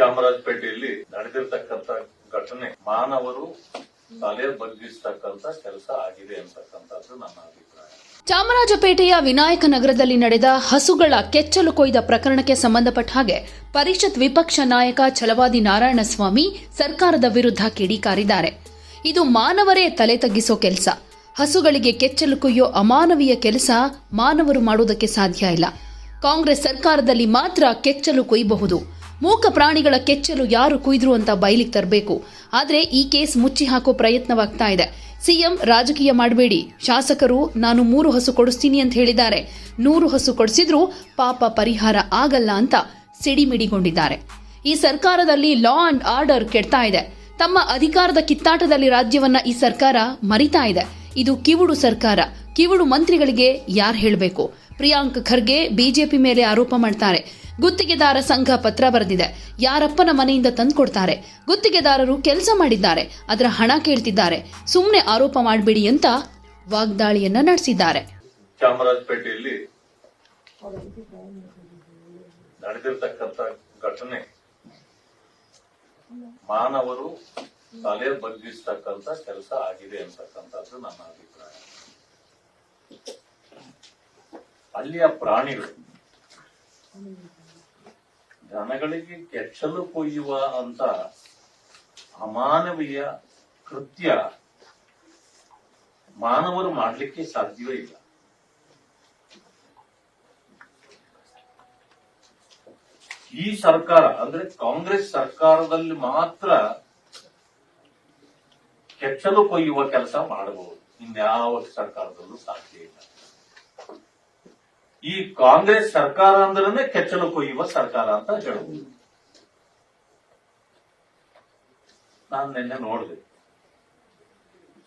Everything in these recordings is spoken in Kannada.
ಚಾಮರಾಜಪೇಟೆಯಲ್ಲಿ ನಡೆದಿರ್ತಕ್ಕಂಥ ಘಟನೆ ಮಾನವರು ತಲೆ ಬಗ್ಗಿಸ್ತಕ್ಕಂಥ ಕೆಲಸ ಆಗಿದೆ ಅಂತಕ್ಕಂಥದ್ದು ನನ್ನ ಅಭಿಪ್ರಾಯ. ಚಾಮರಾಜಪೇಟೆಯ ವಿನಾಯಕ ನಗರದಲ್ಲಿ ನಡೆದ ಹಸುಗಳ ಕೆಚ್ಚಲು ಕೊಯ್ದ ಪ್ರಕರಣಕ್ಕೆ ಸಂಬಂಧಪಟ್ಟ ಹಾಗೆ ಪರಿಷತ್ ವಿಪಕ್ಷ ನಾಯಕ ಛಲವಾದಿ ನಾರಾಯಣಸ್ವಾಮಿ ಸರ್ಕಾರದ ವಿರುದ್ಧ ಕಿಡಿಕಾರಿದ್ದಾರೆ. ಇದು ಮಾನವರೇ ತಲೆ ತಗ್ಗಿಸೋ ಕೆಲಸ. ಹಸುಗಳಿಗೆ ಕೆಚ್ಚಲು ಕೊಯ್ಯೋ ಅಮಾನವೀಯ ಕೆಲಸ ಮಾನವರು ಮಾಡುವುದಕ್ಕೆ ಸಾಧ್ಯ ಇಲ್ಲ. ಕಾಂಗ್ರೆಸ್ ಸರ್ಕಾರದಲ್ಲಿ ಮಾತ್ರ ಕೆಚ್ಚಲು ಕೊಯ್ಯಬಹುದು. ಮೂಕ ಪ್ರಾಣಿಗಳ ಕೆಚ್ಚಲು ಯಾರು ಕುಯ್ದ್ರು ಅಂತ ಬಯಲಿಗೆ ತರಬೇಕು. ಆದರೆ ಈ ಕೇಸ್ ಮುಚ್ಚಿ ಹಾಕೋ ಪ್ರಯತ್ನವಾಗ್ತಾ ಇದೆ. ಸಿಎಂ ರಾಜಕೀಯ ಮಾಡಬೇಡಿ. ಶಾಸಕರು, ನಾನು ಮೂರು ಹಸು ಕೊಡಿಸ್ತೀನಿ ಅಂತ ಹೇಳಿದ್ದಾರೆ. ನೂರು ಹಸು ಕೊಡಿಸಿದ್ರೂ ಪಾಪ ಪರಿಹಾರ ಆಗಲ್ಲ ಅಂತ ಸಿಡಿಮಿಡಿಗೊಂಡಿದ್ದಾರೆ. ಈ ಸರ್ಕಾರದಲ್ಲಿ ಲಾ ಅಂಡ್ ಆರ್ಡರ್ ಕೆಡ್ತಾ ಇದೆ. ತಮ್ಮ ಅಧಿಕಾರದ ಕಿತ್ತಾಟದಲ್ಲಿ ರಾಜ್ಯವನ್ನ ಈ ಸರ್ಕಾರ ಮರಿತಾ ಇದೆ. ಇದು ಕಿವುಡು ಸರ್ಕಾರ. ಕಿವುಡು ಮಂತ್ರಿಗಳಿಗೆ ಯಾರು ಹೇಳಬೇಕು? ಪ್ರಿಯಾಂಕ್ ಖರ್ಗೆ ಬಿಜೆಪಿ ಮೇಲೆ ಆರೋಪ ಮಾಡ್ತಾರೆ. ಗುತ್ತಿಗೆದಾರ ಸಂಘ ಪತ್ರ ಬರೆದಿದೆ. ಯಾರಪ್ಪನ ಮನೆಯಿಂದ ತಂದ್ಕೊಡ್ತಾರೆ ಗುತ್ತಿಗೆದಾರರು ಕೆಲಸ ಮಾಡಿದ್ದಾರೆ. ಅದರ ಹಣ ಕೇಳ್ತಿದ್ದಾರೆ. ಸುಮ್ಮನೆ ಆರೋಪ ಮಾಡಬೇಡಿ ಅಂತ ವಾಗ್ದಾಳಿಯನ್ನ ನಡೆಸಿದ್ದಾರೆ. ಚಾಮರಾಜಪೇಟೆಯಲ್ಲಿ ನಡೆದಿರ್ತಕ್ಕಂಥ ಘಟನೆ ಮಾನವರು ತಲೆ ಬಗ್ಗಿಸ್ತಕ್ಕಂಥ ಕೆಲಸ ಆಗಿದೆ ಅಂತಕ್ಕಂಥದ್ದು ನನ್ನ ಅಭಿಪ್ರಾಯ. ಅಲ್ಲಿಯ ಪ್ರಾಣಿಗಳು ಜನಗಳಿಗೆ ಕೆಚ್ಚಲು ಕೊಯ್ಯುವ ಅಂತ ಅಮಾನವೀಯ ಕೃತ್ಯ ಮಾನವರು ಮಾಡಲಿಕ್ಕೆ ಸಾಧ್ಯವೇ ಇಲ್ಲ. ಈ ಸರ್ಕಾರ, ಅಂದ್ರೆ ಕಾಂಗ್ರೆಸ್ ಸರ್ಕಾರದಲ್ಲಿ ಮಾತ್ರ ಕೆಚ್ಚಲು ಕೊಯ್ಯುವ ಕೆಲಸ ಮಾಡಬಹುದು. ಇನ್ಯಾವ ಸರ್ಕಾರದಲ್ಲೂ ಸಾಧ್ಯ ಇಲ್ಲ. ಈ ಕಾಂಗ್ರೆಸ್ ಸರ್ಕಾರ ಅಂದ್ರೆ ಕೆಚ್ಚಲು ಕೊಯ್ಯುವ ಸರ್ಕಾರ ಅಂತ ಹೇಳಬಹುದು ನಾನು ನಿನ್ನೆ ನೋಡಿದೆ.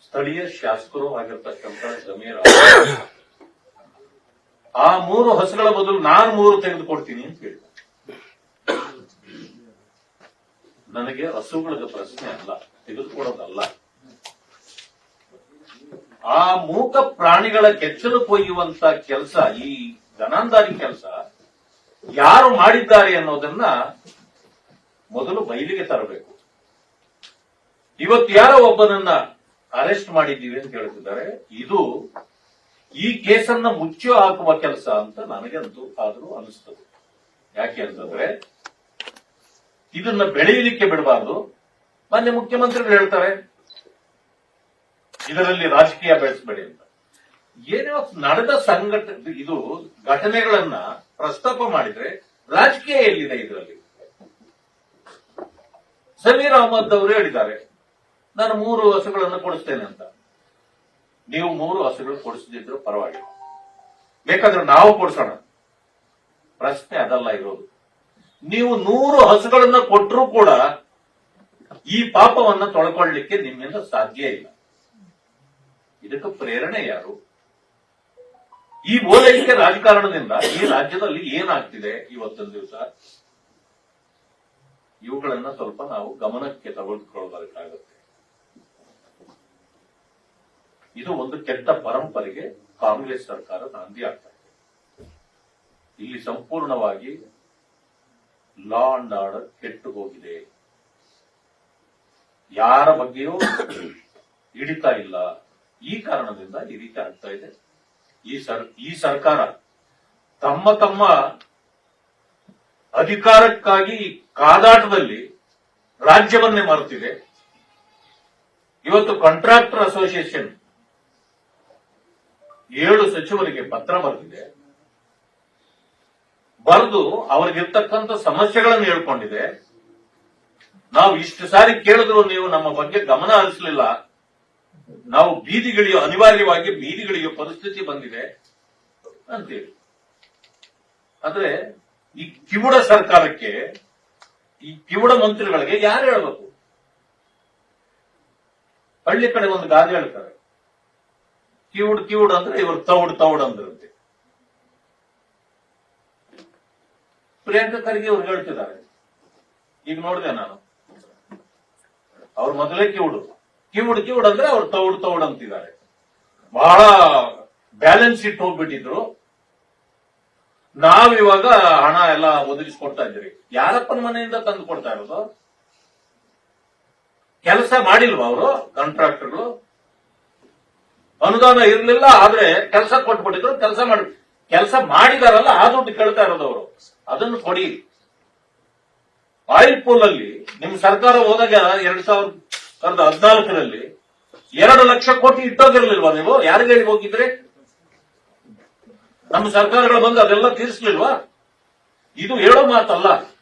ಸ್ಥಳೀಯ ಶಾಸಕರು ಆಗಿರ್ತಕ್ಕಂಥ ಜಮೀರ್ ಆ ಮೂರು ಹಸುಗಳ ಬದಲು ನಾನು ಮೂರು ತೆಗೆದುಕೊಡ್ತೀನಿ ಅಂತ ಹೇಳಿದ ನನಗೆ ಹಸುಗಳ ಪ್ರಶ್ನೆ ಅಲ್ಲ, ತೆಗೆದುಕೊಡೋದಲ್ಲ. ಆ ಮೂಕ ಪ್ರಾಣಿಗಳ ಕೆಚ್ಚಲು ಕೊಯ್ಯುವಂತ ಕೆಲಸ ಈ ಗನಾಂದಾರಿ ಕೆಲಸ ಯಾರು ಮಾಡಿದ್ದಾರೆ ಅನ್ನೋದನ್ನ ಮೊದಲು ಬಯಲಿಗೆ ತರಬೇಕು. ಇವತ್ತು ಯಾರೋ ಒಬ್ಬನನ್ನ ಅರೆಸ್ಟ್ ಮಾಡಿದ್ದೀವಿ ಅಂತ ಹೇಳ್ತಿದ್ದಾರೆ. ಇದು ಈ ಕೇಸನ್ನ ಮುಚ್ಚು ಹಾಕುವ ಕೆಲಸ ಅಂತ ನನಗಂತೂ ಆದರೂ ಅನಿಸ್ತದೆ. ಯಾಕೆ ಅಂತಂದ್ರೆ ಇದನ್ನ ಬೆಳೆಯಲಿಕ್ಕೆ ಬಿಡಬಾರ್ದು. ಮಾನ್ಯ ಮುಖ್ಯಮಂತ್ರಿಗಳು ಹೇಳ್ತಾರೆ, ಇದರಲ್ಲಿ ರಾಜಕೀಯ ಬೆಳೆಸಬೇಡಿ ಅಂತ. ಏನೋ ನಡೆದ ಸಂಘಟ, ಇದು ಘಟನೆಗಳನ್ನ ಪ್ರಸ್ತಾಪ ಮಾಡಿದ್ರೆ ರಾಜಕೀಯ ಎಲ್ಲಿದೆ ಇದರಲ್ಲಿ? ಸಮೀರ್ ಅಹಮದ್ ಅವರು ಹೇಳಿದ್ದಾರೆ, ನಾನು ಮೂರು ಹಸುಗಳನ್ನು ಕೊಡಿಸ್ತೇನೆ ಅಂತ. ನೀವು ಮೂರು ಹಸುಗಳು ಕೊಡಿಸದಿದ್ರು ಪರವಾಗಿಲ್ಲ. ಬೇಕಾದ್ರೆ ನಾವು ಕೊಡಿಸೋಣ. ಪ್ರಶ್ನೆ ಅದಲ್ಲ ಇರೋದು. ನೀವು ನೂರು ಹಸುಗಳನ್ನ ಕೊಟ್ಟರೂ ಕೂಡ ಈ ಪಾಪವನ್ನ ತೊಳ್ಕೊಳ್ಳಿಕ್ಕೆ ನಿಮ್ಮಿಂದ ಸಾಧ್ಯ ಇಲ್ಲ. ಇದಕ್ಕೆ ಪ್ರೇರಣೆ ಯಾರು? ಈ ಓಲೈಕೆ ರಾಜಕಾರಣದಿಂದ ಈ ರಾಜ್ಯದಲ್ಲಿ ಏನಾಗ್ತಿದೆ ಇವತ್ತೊಂದು ದಿವಸ? ಇವುಗಳನ್ನ ಸ್ವಲ್ಪ ನಾವು ಗಮನಕ್ಕೆ ತೆಗೆದುಕೊಳ್ಳಬೇಕಾಗುತ್ತೆ ಇದು ಒಂದು ಕೆಟ್ಟ ಪರಂಪರೆಗೆ ಕಾಂಗ್ರೆಸ್ ಸರ್ಕಾರ ನಾಂದಿ ಆಗ್ತಾ ಇದೆ. ಇಲ್ಲಿ ಸಂಪೂರ್ಣವಾಗಿ ಲಾ ಅಂಡ್ ಆರ್ಡರ್ ಕೆಟ್ಟು ಹೋಗಿದೆ. ಯಾರ ಬಗ್ಗೆಯೂ ಹಿಡಿತಾ ಇಲ್ಲ. ಈ ಕಾರಣದಿಂದ ಈ ರೀತಿ ಆಗ್ತಾ ಇದೆ. ಈ ಸರ್, ಈ ಸರ್ಕಾರ ತಮ್ಮ ತಮ್ಮ ಅಧಿಕಾರಕ್ಕಾಗಿ ಕಾದಾಟದಲ್ಲಿ ರಾಜ್ಯವನ್ನೇ ಮಾರುತ್ತಿದೆ. ಇವತ್ತು ಕಾಂಟ್ರಾಕ್ಟರ್ ಅಸೋಸಿಯೇಷನ್ ಏಳು ಸಚಿವರಿಗೆ ಪತ್ರ ಬರೆದಿದೆ. ಬರೆದು ಅವರಿಗಿರ್ತಕ್ಕಂಥ ಸಮಸ್ಯೆಗಳನ್ನು ಹೇಳ್ಕೊಂಡಿದೆ. ನಾವು ಇಷ್ಟು ಸಾರಿ ಕೇಳಿದ್ರು ನೀವು ನಮ್ಮ ಬಗ್ಗೆ ಗಮನ ಹರಿಸಲಿಲ್ಲ. ನಾವು ಬೀದಿಗಳಿಗೆ ಅನಿವಾರ್ಯವಾಗಿ ಬೀದಿಗಳಿಗೆ ಪರಿಸ್ಥಿತಿ ಬಂದಿದೆ ಅಂತೇಳಿ. ಆದ್ರೆ ಈ ಕಿವುಡ ಸರ್ಕಾರಕ್ಕೆ, ಈ ಕಿವುಡ ಮಂತ್ರಿಗಳಿಗೆ ಯಾರು ಹೇಳಬೇಕು? ಹಳ್ಳಿ ಕಡೆ ಒಂದು ಗಾದೆ ಹೇಳ್ತಾರೆ. ಕಿವುಡ್ ಕಿವುಡ್ ಅಂದ್ರೆ ಇವರು ತೌಡ್ ತೌಡ್ ಅಂದ್ರಂತೆ. ಪ್ರಿಯಾಂಕಾ ಖರ್ಗೆ ಅವ್ರು ಹೇಳ್ತಿದ್ದಾರೆ. ಈಗ ನೋಡಿದೆ ನಾನು. ಅವ್ರು ಮೊದಲೇ ಕಿವುಡು. ಕಿವುಡ್ ಕಿವುಡ್ ಅಂದ್ರೆ ಅವ್ರು ತೌಡ್ ತೌಡ್ ಅಂತಿದ್ದಾರೆ. ಬಹಳ ಬ್ಯಾಲೆನ್ಸ್ ಇಟ್ಟು ಹೋಗ್ಬಿಟ್ಟಿದ್ರು. ನಾವಿವಾಗ ಹಣ ಎಲ್ಲ ಒದಗಿಸ್ಕೊಡ್ತಾ ಇದ್ದೀರಿ. ಯಾರಪ್ಪನ ಮನೆಯಿಂದ ತಂದು ಕೊಡ್ತಾ ಇರೋದು? ಕೆಲಸ ಮಾಡಿಲ್ವಾ ಅವರು ಕಾಂಟ್ರಾಕ್ಟರ್ಗಳು ಅನುದಾನ ಇರಲಿಲ್ಲ, ಆದ್ರೆ ಕೆಲಸ ಕೊಟ್ಬಿಟ್ಟಿದ್ರು, ಕೆಲಸ ಮಾಡಿ, ಕೆಲಸ ಮಾಡಿದಾರಲ್ಲ, ಆ ದುಡ್ಡು ಕೇಳ್ತಾ ಇರೋದು ಅವರು. ಅದನ್ನು ಕೊಡಿ. ಆಯಿಲ್ ಪೂಲ್ ಅಲ್ಲಿ ನಿಮ್ ಸರ್ಕಾರ ಹೋದಾಗ ಎರಡ್ ಸಾವಿರದ ಹದಿನಾಲ್ಕರಲ್ಲಿ ಎರಡು ಲಕ್ಷ ಕೋಟಿ ಇಟ್ಟೋಗಿರ್ಲಿಲ್ವಾ ನೀವು? ಯಾರಿಗೆ ಹೇಳಿ ಹೋಗಿದ್ರೆ? ನಮ್ಮ ಸರ್ಕಾರಗಳು ಬಂದು ಅದೆಲ್ಲ ತೀರಿಸ್ಲಿಲ್ವಾ? ಇದು ಹೇಳೋ ಮಾತಲ್ಲ.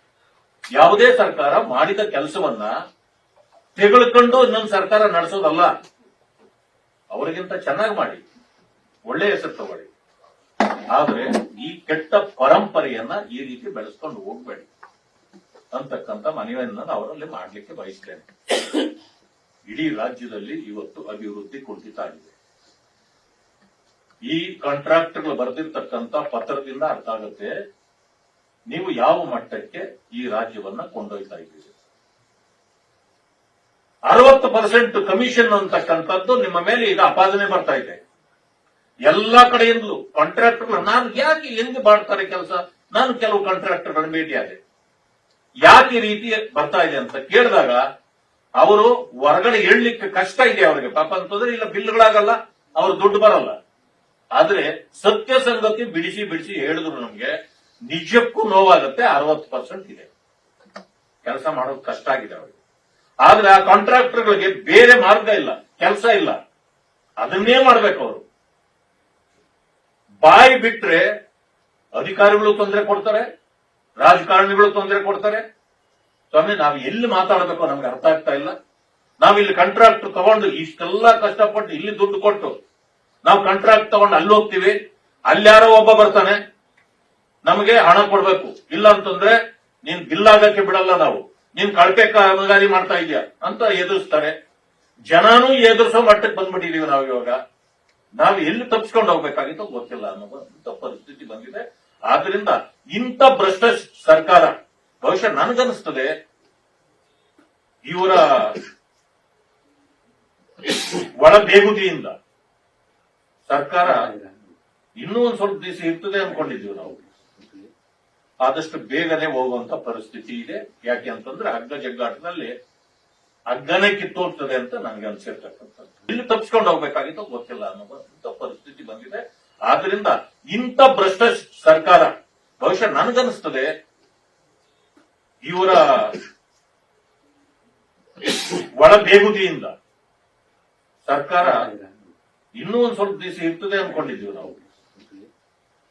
ಯಾವುದೇ ಸರ್ಕಾರ ಮಾಡಿದ ಕೆಲಸವನ್ನ ತೆಗೆದುಕೊಂಡು ಇನ್ನೊಂದು ಸರ್ಕಾರ ನಡೆಸೋದಲ್ಲ. ಅವರಿಗಿಂತ ಚೆನ್ನಾಗಿ ಮಾಡಿ. ಒಳ್ಳೆ ಹೆಸರು ತಗೊಳ್ಳಿ. ಆದ್ರೆ ಈ ಕೆಟ್ಟ ಪರಂಪರೆಯನ್ನ ಈ ರೀತಿ ಬೆಳೆಸ್ಕೊಂಡು ಹೋಗ್ಬೇಡಿ. ಅಂತಕ್ಕಂಥ ಮನವಿಯನ್ನ ನಾನು ಅವರಲ್ಲಿ ಮಾಡ್ಲಿಕ್ಕೆ ಬಯಸ್ತೇನೆ. ಇಡೀ ರಾಜ್ಯದಲ್ಲಿ ಇವತ್ತು ಅಭಿವೃದ್ಧಿ ಕುಂಠಿತ ಆಗಿದೆ ಈ ಕಾಂಟ್ರಾಕ್ಟರ್ಗಳು ಬರೆದಿರ್ತಕ್ಕಂಥ ಪತ್ರದಿಂದ ಅರ್ಥ ಆಗುತ್ತೆ, ನೀವು ಯಾವ ಮಟ್ಟಕ್ಕೆ ಈ ರಾಜ್ಯವನ್ನ ಕೊಂಡೊಯ್ತಾ ಇದ್ದೀರಿ. ಅರವತ್ತು ಪರ್ಸೆಂಟ್ ಕಮಿಷನ್ ಅಂತಕ್ಕಂಥದ್ದು ನಿಮ್ಮ ಮೇಲೆ ಈಗ ಅಪಾದನೆ ಬರ್ತಾ ಇದೆ. ಎಲ್ಲಾ ಕಡೆಯಿಂದಲೂ ಕಾಂಟ್ರಾಕ್ಟರ್ಗಳು ನಾನು ಯಾಕೆ ಎಂದು ಮಾಡ್ತಾರೆ ಕೆಲಸ? ನಾನು ಕೆಲವು ಕಾಂಟ್ರಾಕ್ಟರ್ಗಳನ್ನು ಭೇಟಿಯಾದೆ. ಯಾಕೆ ರೀತಿ ಬರ್ತಾ ಇದೆ ಅಂತ ಕೇಳಿದಾಗ ಅವರು ಹೊರಗಡೆ ಹೇಳಲಿಕ್ಕೆ ಕಷ್ಟ ಇದೆ ಅವರಿಗೆ. ಪಾಪ ಅಂತಂದ್ರೆ ಇಲ್ಲ ಬಿಲ್ಗಳಾಗಲ್ಲ ಅವ್ರು ದುಡ್ಡು ಬರಲ್ಲ. ಆದ್ರೆ ಸತ್ಯ ಸಂಗತಿ ಬಿಡಿಸಿ ಬಿಡಿಸಿ ಹೇಳಿದ್ರು ನಮ್ಗೆ, ನಿಜಕ್ಕೂ ನೋವಾಗುತ್ತೆ, ಅರವತ್ತು ಪರ್ಸೆಂಟ್ ಇದೆ. ಕೆಲಸ ಮಾಡೋದು ಕಷ್ಟ ಆಗಿದೆ ಅವರಿಗೆ. ಆದ್ರೆ ಆ ಕಾಂಟ್ರಾಕ್ಟರ್ಗಳಿಗೆ ಬೇರೆ ಮಾರ್ಗ ಇಲ್ಲ, ಕೆಲಸ ಇಲ್ಲ. ಅದನ್ನೇ ಮಾಡ್ಬೇಕು ಅವರು. ಬಾಯಿ ಬಿಟ್ರೆ ಅಧಿಕಾರಿಗಳು ತೊಂದರೆ ಕೊಡ್ತಾರೆ, ರಾಜಕಾರಣಿಗಳು ತೊಂದರೆ ಕೊಡ್ತಾರೆ ಸ್ವಾಮಿ, ನಾವು ಎಲ್ಲಿ ಮಾತಾಡಬೇಕು ನಮ್ಗೆ ಅರ್ಥ ಆಗ್ತಾ ಇಲ್ಲ. ನಾವು ಇಲ್ಲಿ ಕಾಂಟ್ರಾಕ್ಟ್ ತಗೊಂಡು ಇಷ್ಟೆಲ್ಲ ಕಷ್ಟಪಟ್ಟು ಇಲ್ಲಿ ದುಡ್ಡು ಕೊಟ್ಟು ನಾವು ಕಾಂಟ್ರಾಕ್ಟ್ ತಗೊಂಡು ಅಲ್ಲಿ ಹೋಗ್ತೀವಿ. ಅಲ್ಲಿ ಯಾರೋ ಒಬ್ಬ ಬರ್ತಾನೆ, ನಮಗೆ ಹಣ ಕೊಡ್ಬೇಕು. ಇಲ್ಲ ಅಂತಂದ್ರೆ, ನೀನ್ ಬಿಲ್ ಆಗಕ್ಕೆ ಬಿಡಲ್ಲ ನಾವು. ನೀನ್ ಕಳಪೆ ಕಾಮಗಾರಿ ಮಾಡ್ತಾ ಇದೀಯ ಅಂತ ಎದುರಿಸ್ತಾರೆ. ಜನನೂ ಎದುರಿಸೋ ಮಟ್ಟಕ್ಕೆ ಬಂದ್ಬಿಟ್ಟಿದೀವಿ ನಾವು ಇವಾಗ. ನಾವು ಎಲ್ಲಿ ತಪ್ಪಿಸ್ಕೊಂಡು ಹೋಗ್ಬೇಕಾಗಿತ್ತು ಗೊತ್ತಿಲ್ಲ ಅನ್ನೋದು ಪರಿಸ್ಥಿತಿ ಬಂದಿದೆ. ಆದ್ರಿಂದ ಇಂಥ ಭ್ರಷ್ಟ ಸರ್ಕಾರ ಬಹುಶಃ ನನಗನ್ನಿಸ್ತದೆ. ಇವರ ಒಳ ಬೇಗುದಿಯಿಂದ ಸರ್ಕಾರ ಇನ್ನೂ ಒಂದ್ ಸ್ವಲ್ಪ ದಿವಸ ಇರ್ತದೆ ಅನ್ಕೊಂಡಿದ್ದೀವಿ ನಾವು. ಆದಷ್ಟು ಬೇಗನೆ ಹೋಗುವಂತ ಪರಿಸ್ಥಿತಿ ಇದೆ. ಯಾಕೆ ಅಂತಂದ್ರೆ ಹಗ್ಗ ಜಗ್ಗಾಟದಲ್ಲಿ ಹಗ್ಗನೇ ಕಿತ್ತೋಗ್ತದೆ ಅಂತ ನನಗೆ ಅನ್ಸಿರ್ತಕ್ಕಂಥದ್ದು. ಇಲ್ಲಿ ತಪ್ಪಿಸ್ಕೊಂಡು ಹೋಗ್ಬೇಕಾಗಿತ್ತು, ಗೊತ್ತಿಲ್ಲ ಅನ್ನೋ ಪರಿಸ್ಥಿತಿ ಬಂದಿದೆ. ಆದ್ರಿಂದ ಇಂಥ ಭ್ರಷ್ಟ ಸರ್ಕಾರ, ಬಹುಶಃ ನನಗನ್ನಿಸ್ತದೆ ಇವರ ಒಳ ಬೇಗುದಿಯಿಂದ ಸರ್ಕಾರ ಇನ್ನೂ ಒಂದ್ ಸ್ವಲ್ಪ ದಿವಸ ಇರ್ತದೆ ಅನ್ಕೊಂಡಿದ್ದೀವಿ ನಾವು.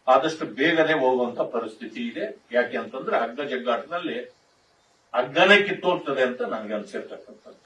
ಆದಷ್ಟು ಬೇಗನೆ ಹೋಗುವಂತ ಪರಿಸ್ಥಿತಿ ಇದೆ. ಯಾಕೆ ಅಂತಂದ್ರೆ ಹಗ್ಗ ಜಗ್ಗಾಟದಲ್ಲಿ ಅಗ್ಗನೇ ಕಿತ್ತೋಗ್ತದೆ ಅಂತ ನನಗೆ ಅನ್ಸಿರ್ತಕ್ಕಂಥದ್ದು.